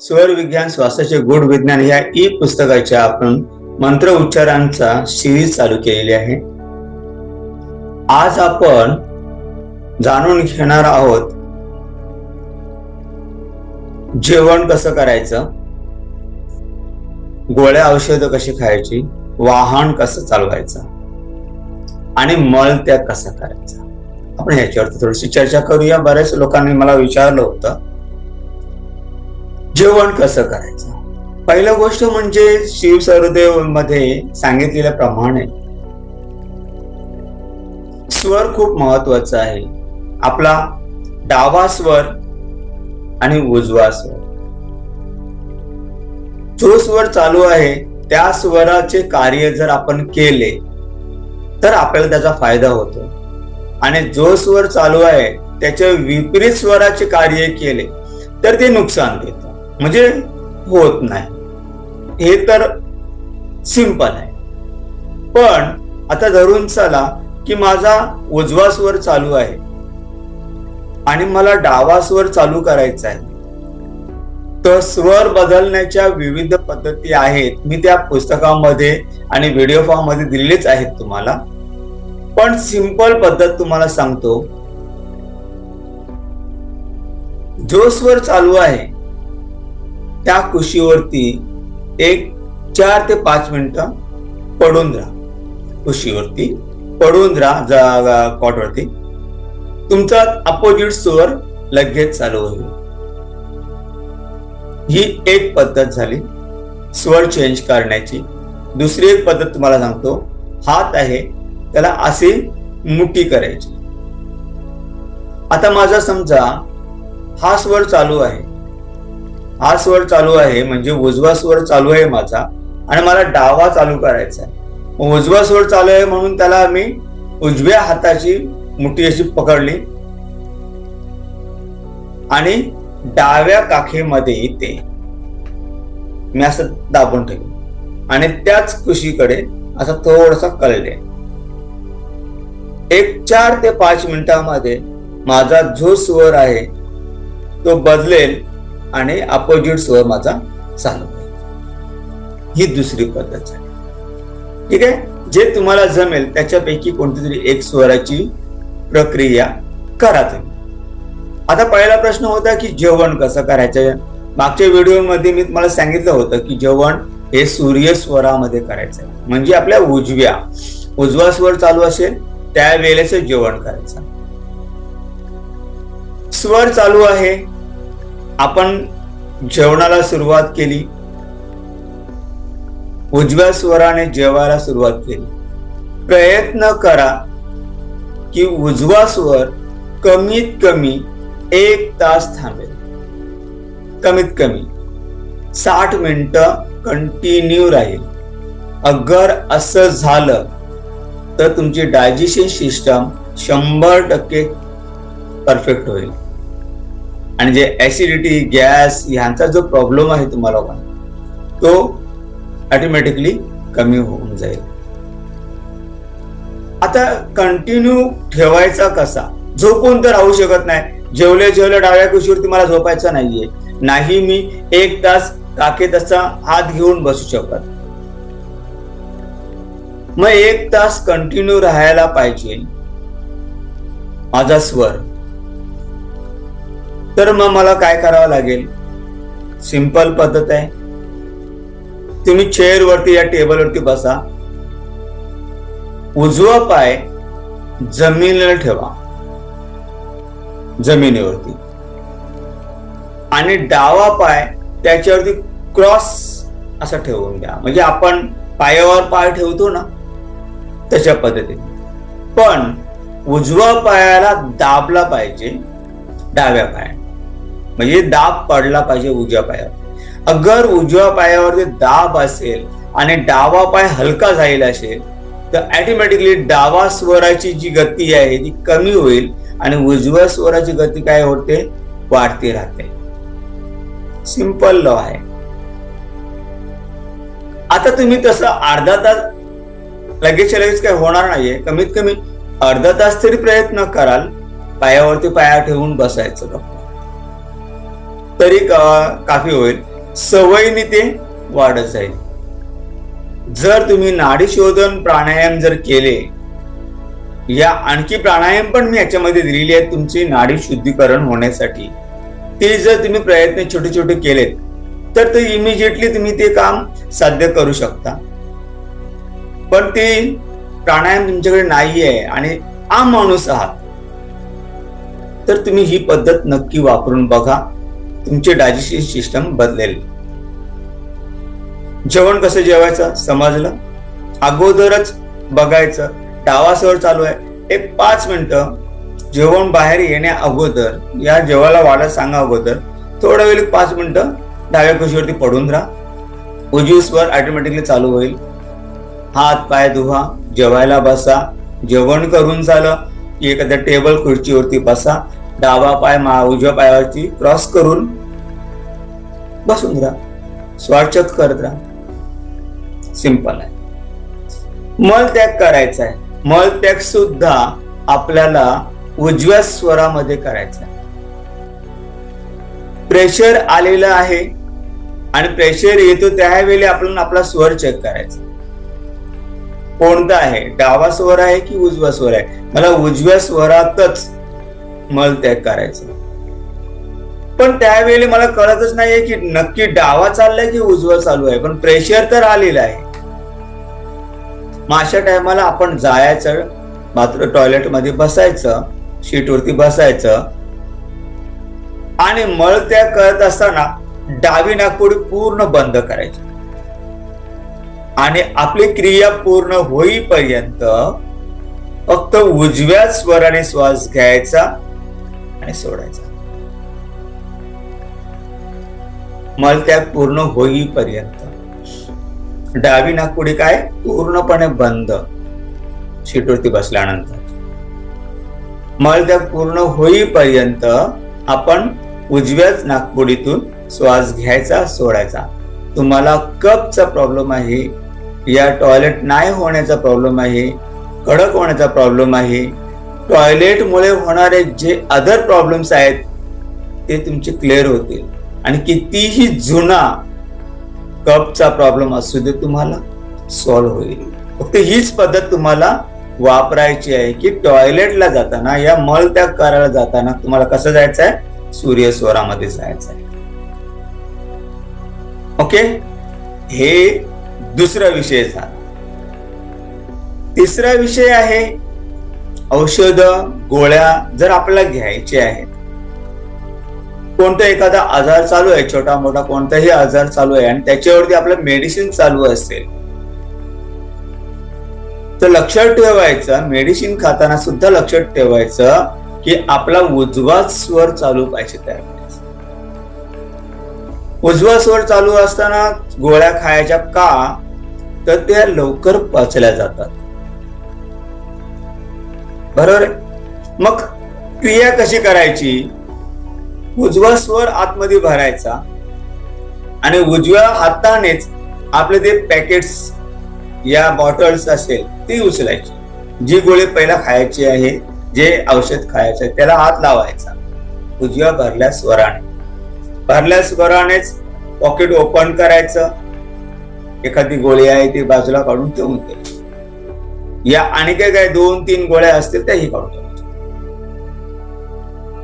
स्वरविज्ञान स्वास्थ्याचे श्वासाचे गूढ विज्ञान या ई पुस्तकाच्या आपण मंत्र उच्चारांचा सिरीज चालू केलेली आहे. आज आपण जाणून घेणार आहोत जेवण कसं करायचं? गोळ्या औषधं कशी खायची? वाहन कसं चालवायचं? आणि मलत्याग कसा करायचा? आपण याच्यावर थोडीशी चर्चा करूया. बऱ्याच लोकांनी मला विचारलं होतं जेवण कसं करायचं? पहिलं गोष्ट म्हणजे शिव सरदेवमध्ये सांगितलेल्याप्रमाणे स्वर खूप महत्त्वाचा आहे. आपला डावा स्वर आणि उजवा स्वर. जो स्वर चालू आहे त्या स्वराचे कार्य जर आपण केले तर आपल्याला त्याचा फायदा होतो. आणि जो स्वर चालू आहे त्याच्या विपरीत स्वराचे कार्य केले तर ते नुकसान देतं. म्हणजे होत नाही. हे तर सिंपल आहे. पण आता धरून चला की माझा उजवा स्वर चालू आहे. आणि मला डावा स्वर चालू करायचा आहे. तर स्वर बदलण्याच्या विविध पद्धती आहेत. मी त्या पुस्तकामध्ये आणि व्हिडिओ फॉर्ममध्ये दिलेलेच आहेत तुम्हाला. पण सिंपल पद्धत तुम्हाला सांगतो. जो स्वर चालू आहे त्या कुशीवरती एक चार ते पाच मिनिटं पडून राहा. कुशीवरती पडून राहा कॉटवरती. तुमचा अपोजिट स्वर लगेच चालू होईल. ही एक पद्धत झाली. स्वर चेंज करण्याची. दुसरी एक पद्धत तुम्हाला सांगतो. हात आहे त्याला असे मुठी करायची. आता माझा समजा हा स्वर चालू आहे. हा स्वर चालू आहे म्हणजे उजवा स्वर चालू आहे माझा आणि मला डावा चालू करायचा आहे. उजवा स्वर चालू आहे म्हणून त्याला मी उजव्या हाताची मुठी अशी पकडली आणि डाव्या काखेमध्ये ते मी असं दाबून ठेवलं. आणि त्याच कुशीकडे असा थोडासा कळले. एक चार ते पाच मिनिटांमध्ये माझा जो स्वर आहे तो बदलेल. आणि अपोजिट स्वर माझा चालू ही दुसरी पद्धत आहे ठीक आहे? जे तुम्हाला जमेल त्याच्यापैकी कोणती तरी एक स्वराची प्रक्रिया करा तुम्ही. आता पहिला प्रश्न होता की जेवण कसं करायचं? मागच्या व्हिडिओमध्ये मी तुम्हाला सांगितलं होतं की जेवण हे सूर्य स्वरामध्ये करायचं आहे. म्हणजे आपल्या उजव्या उजवा स्वर चालू असेल त्यावेळेस जेवण करायचं. स्वर चालू आहे आपण जेवणाला सुरुवात केली. उजव्या स्वराने जेवायला सुरुवात केली. प्रयत्न करा की उजवा स्वर कमीत कमी एक तास थांबेल. कमीत कमी साठ मिनिट कंटिन्यू राहील. अगर असं झालं तर तुमची डायजेशन सिस्टम शंभर टक्के परफेक्ट होईल. आणि जे ऍसिडिटी गॅस ह्यांचा जो प्रॉब्लेम आहे तुम्हाला तो ऑटोमॅटिकली कमी होऊन जाईल. आता कंटिन्यू ठेवायचा कसा? झोपून तर राहू शकत नाही. जेवले जेवले डाव्या कुशीवरती मला झोपायचं नाहीये. नाही मी एक तास काके तसा हात घेऊन बसू शकत. मग एक तास कंटिन्यू राहायला पाहिजे. माझा स्वर. तर मग मला काय करावं लागेल? सिंपल पद्धत आहे. तुम्ही चेअर वरती या टेबलवरती बसा. उजवा पाय जमिनीला ठेवा. जमिनीवरती. आणि डावा पाय त्याच्यावरती क्रॉस असा ठेवून द्या. म्हणजे आपण पायावर पाय ठेवतो ना तशा पद्धतीने. पण उजवा पायाला दाबला पाहिजे डाव्या पायाने. म्हणजे दाब पडला पाहिजे उजव्या पायावर. अगर उजव्या पायावरती दाब असेल आणि डावा पाय हलका झालेला असेल तर ऑटोमॅटिकली डावा स्वराची जी गती आहे ती कमी होईल आणि उजव्या स्वराची गती काय होते? वाढती राहते. सिंपल लॉ आहे. आता तुम्ही तसं अर्धा तास लगेच लगेच काय होणार नाहीये. कमीत कमी अर्धा तास तरी प्रयत्न कराल पायावरती पाया ठेवून बसायचं तरी का- काफी होईल. सवयीने ते वाढत जाईल. जर तुम्ही नाडी शोधन प्राणायाम जर केले या आणखी प्राणायाम पण मी याच्यामध्ये दिलेली आहे तुमची नाडी शुद्धीकरण होण्यासाठी. ते जर तुम्ही प्रयत्न छोटे छोटे केलेत तर ते इमिजिएटली तुम्ही ते काम साध्य करू शकता. पण ते प्राणायाम तुमच्याकडे नाही आहे आणि आम माणूस आहात. तर तुम्ही ही पद्धत नक्की वापरून बघा. तुमची डायजेस्टिव्ह सिस्टम बदलेल. जेवण कसं जेवायचं? समजलं? अगोदरच बघायचं. डावासवर चालू आहे. एक पाच मिनिटं जेवण बाहेर येण्या अगोदर या जेवायला वाढत सांगा अगोदर थोडा वेळ पाच मिनिटं डाव्या कुशीवरती पडून राहा. उजवीसवर ऑटोमॅटिकली चालू होईल. हात पाय धुवा जेवायला बसा. जेवण करून झालं की एखाद्या टेबल खुर्चीवरती बसा. डावा पाय मा उजव्या पायावरती क्रॉस करून बसून राहा. स्वाचक करत राहा. सिंपल आहे. मल त्याग करायचा आहे. मल त्याग सुद्धा आपल्याला उजव्या स्वरामध्ये करायचा आहे. प्रेशर आलेलं आहे आणि प्रेशर येतो त्यावेळी आपण आपला स्वर चेक करायचा. कोणता आहे? डावा स्वर आहे की उजवा स्वर आहे? मला उजव्या स्वरातच मल त्याग करायचा. पण त्यावेळी मला कळतच नाहीये की नक्की डावा चाललाय की उजवा चालू आहे. पण प्रेशर तर आलेलं आहे. माशा टायमाला आपण जायचं मात्र टॉयलेटमध्ये बसायचं शीटवरती बसायचं. आणि मळ त्याग करत असताना डावी नागपुडी पूर्ण बंद करायची. आणि आपली क्रिया पूर्ण होईपर्यंत फक्त उजव्या स्वराने श्वास घ्यायचा. आणि सोडायचा. मलत्याग पूर्ण होईपर्यंत. डावी नागपुडी काय? पूर्णपणे बंद. शीटवरती बसल्यानंतर. मलत्याग पूर्ण होईपर्यंत आपण उजव्याच नागपुडीतून श्वास घ्यायचा सोडायचा. तुम्हाला कपचा प्रॉब्लेम आहे. या टॉयलेट नाही होण्याचा प्रॉब्लेम आहे. कडक होण्याचा प्रॉब्लेम आहे. टॉयलेटमुळे होणारे जे अदर प्रॉब्लेम्स आहेत ते तुमचे क्लिअर होतील. आणि कितीही जुना कपचा प्रॉब्लेम असू दे तुम्हाला सॉल्व्ह होईल. फक्त हीच पद्धत तुम्हाला वापरायची आहे की टॉयलेटला जाताना या मल त्याग करायला जाताना तुम्हाला कसं जायचं आहे? सूर्य स्वरामध्ये जायचं आहे. ओके हे दुसरा विषय झाला. तिसरा विषय आहे औषध गोळ्या जर आपल्याला घ्यायचे आहेत. कोणता एखादा आजार चालू आहे छोटा मोठा कोणताही आजार चालू आहे आणि त्याच्यावरती आपलं मेडिसिन चालू असेल तर लक्षात ठेवायचं मेडिसिन खाताना सुद्धा लक्षात ठेवायचं की आपला उजवा स्वर चालू पाहिजे त्यावेळेस. उजवा स्वर चालू असताना गोळ्या खायच्या का? तर त्या लवकर पचल्या जातात. बरोबर आहे? मग क्रिया कशी करायची? उजवा स्वर आतमध्ये भरायचा आणि उजव्या हातानेच आपले ते पॅकेट्स या बॉटल्स असेल ती उचलायची. जी गोळी पहिला खायची आहे जे औषध खायचं आहे त्याला हात लावायचा. उजव्या भरल्या स्वराने भरल्या स्वरानेच पॉकेट ओपन करायचं. एखादी गोळी आहे ती बाजूला काढून ठेवून द्यायची या आणि काय काय दोन तीन गोळ्या असतील त्याही काढून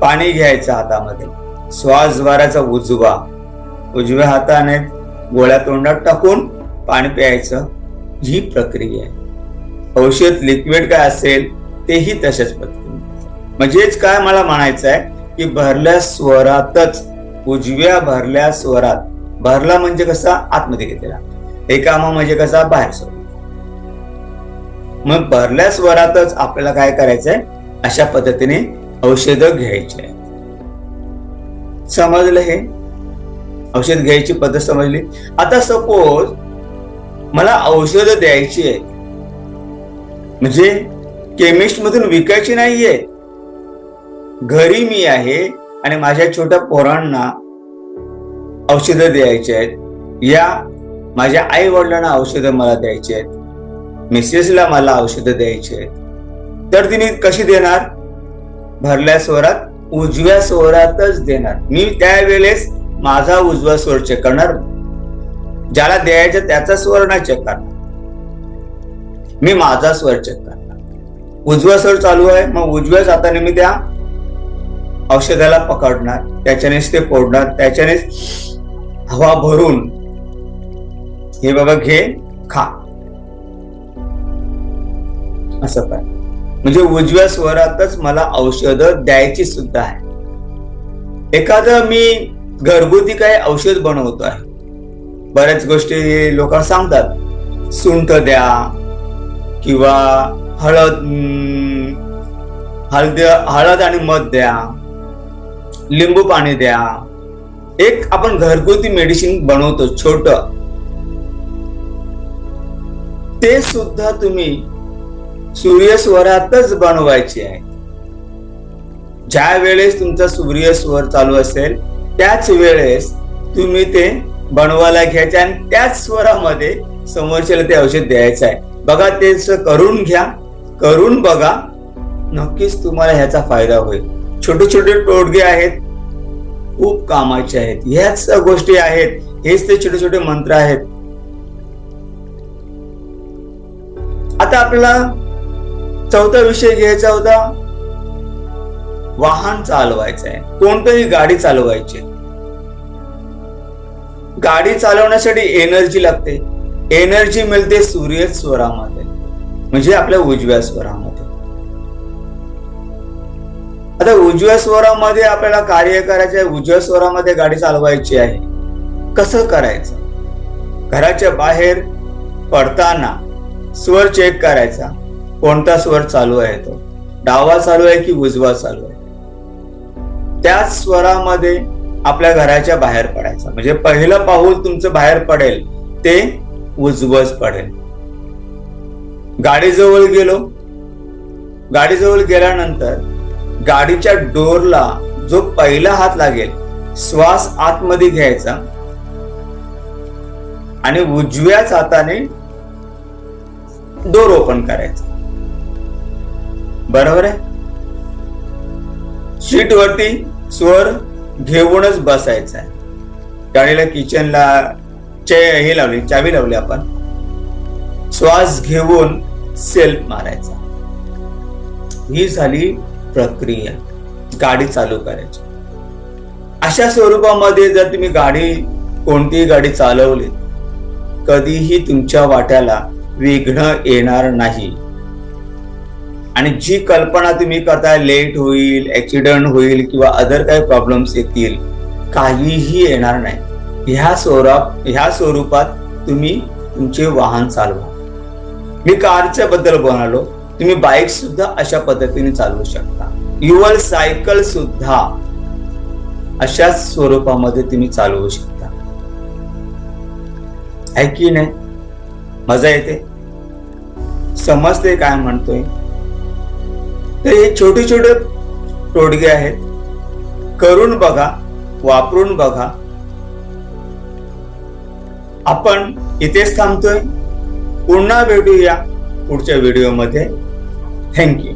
पाणी घ्यायचं हातामध्ये. श्वास भरायचा उजवा. उजव्या हाताने गोळ्या तोंडात टाकून पाणी प्यायचं ही प्रक्रिया आहे. औषध लिक्विड काय असेल तेही तशाच पद्धतीने. म्हणजेच काय मला म्हणायचं आहे की भरल्या स्वरातच उजव्या भरल्या स्वरात भरला म्हणजे कसा? आतमध्ये घेतलेला. एकामा म्हणजे कसा? बाहेर सोडला मग भरल्या स्वरातच आपल्याला काय करायचंय? अशा पद्धतीने औषधं घ्यायची. आहे समजलं हे? औषध घ्यायची पद्धत समजली? आता सपोज मला औषधं द्यायची आहे म्हणजे केमिस्ट मधून विकायची नाहीये घरी मी आहे आणि माझ्या छोट्या पोरांना औषधं द्यायची आहेत. या माझ्या आई वडिलांना औषधं मला द्यायची आहेत. मिसेसला मला औषधं द्यायची आहेत. तर तिने कशी देणार? भरल्या स्वरात उजव्या स्वरातच देणार. मी त्यावेळेस माझा उजवा स्वर चेक करणार ज्याला द्यायचं त्याचा स्वर नाही चेक करणार मी माझा स्वर चेक करणार उजवा स्वर चालू आहे मग उजव्याच हाताने मी त्या औषधाला पकडणार. त्याच्यानेच ते फोडणार. त्याच्यानेच हवा भरून हे बाबा घे खा. असं काय म्हणजे उजव्या स्वरातच मला औषध द्यायची सुद्धा आहे. एखादं मी घरगुती काही औषध बनवतो आहे. बऱ्याच गोष्टी लोकांना सांगतात सुंठ द्या किंवा हळद हळद हळद आणि मध द्या लिंबू पाणी द्या. एक आपण घरगुती मेडिसिन बनवतो छोट. ते सुद्धा तुम्ही सूर्य स्वरातच आहे. ज्या वेळेस तुमचा सूर्य स्वर चालू असेल त्याच वेळेस तुम्ही ते बनवायला घ्यायचे आणि त्याच स्वरामध्ये समोरच्याला ते औषध द्यायचं आहे. बघा ते करून घ्या करून बघा नक्कीच तुम्हाला ह्याचा फायदा होईल. छोटे छोटे टोडगे आहेत खूप कामाचे आहेत. ह्याच गोष्टी आहेत हेच ते छोटे छोटे मंत्र आहेत. आता आपल्याला चौथा विषय घ्यायचा होता. वाहन चालवायचं आहे कोणतंही गाडी चालवायची. आहे. गाडी चालवण्यासाठी एनर्जी लागते. एनर्जी मिळते सूर्य स्वरामध्ये. म्हणजे आपल्या उजव्या स्वरामध्ये. आता उजव्या स्वरामध्ये आपल्याला कार्य करायचे आहे उजव्या स्वरामध्ये गाडी चालवायची आहे. कसं करायचं? घराच्या बाहेर पडताना स्वर चेक करायचा. कोणता स्वर चालू आहे तो? डावा चालू आहे की उजवा चालू आहे? त्याच स्वरामध्ये आपल्या घराच्या बाहेर पडायचा. म्हणजे पहिलं पाऊल तुमचं बाहेर पडेल ते उजवच पडेल. गाडीजवळ गेलो. गाडीजवळ गेल्यानंतर गाडीच्या डोरला जो पहिला हात लागेल श्वास आतमध्ये घ्यायचा. आणि उजव्याच हाताने डोर ओपन करायचा. बरोबर आहे? सीट वरती स्वर घेऊनच बसायचा आहे. गाडीला किचनला हे लावली चावी लावली आपण. श्वास घेऊन सेल्फ मारायचा. ही झाली प्रक्रिया. गाडी चालू करायची. अशा स्वरूपामध्ये जर तुम्ही गाडी कोणतीही गाडी चालवली कधीही तुमच्या वाट्याला विघ्न येणार नाही. आणि जी कल्पना तुम्ही करताय लेट होईल ऍक्सिडेंट होईल किंवा अदर काही प्रॉब्लेम्स येतील काहीही येणार नाही. ह्या स्वरूप ह्या स्वरूपात तुम्ही तुमचे वाहन चालवा. मी कारच्या बद्दल बोलालो तुम्ही बाईक सुद्धा अशा पद्धतीने चालवू शकता. युअर सायकल सुद्धा अशाच स्वरूपामध्ये तुम्ही चालवू शकता. आहे की नाही? मजा येते? समजते काय म्हणतोय? तर हे छोटे छोटे तोडगे आहेत. करून बघा वापरून बघा. आपण इथेच थांबतोय. पुन्हा भेटूया पुढच्या व्हिडिओमध्ये थँक्यू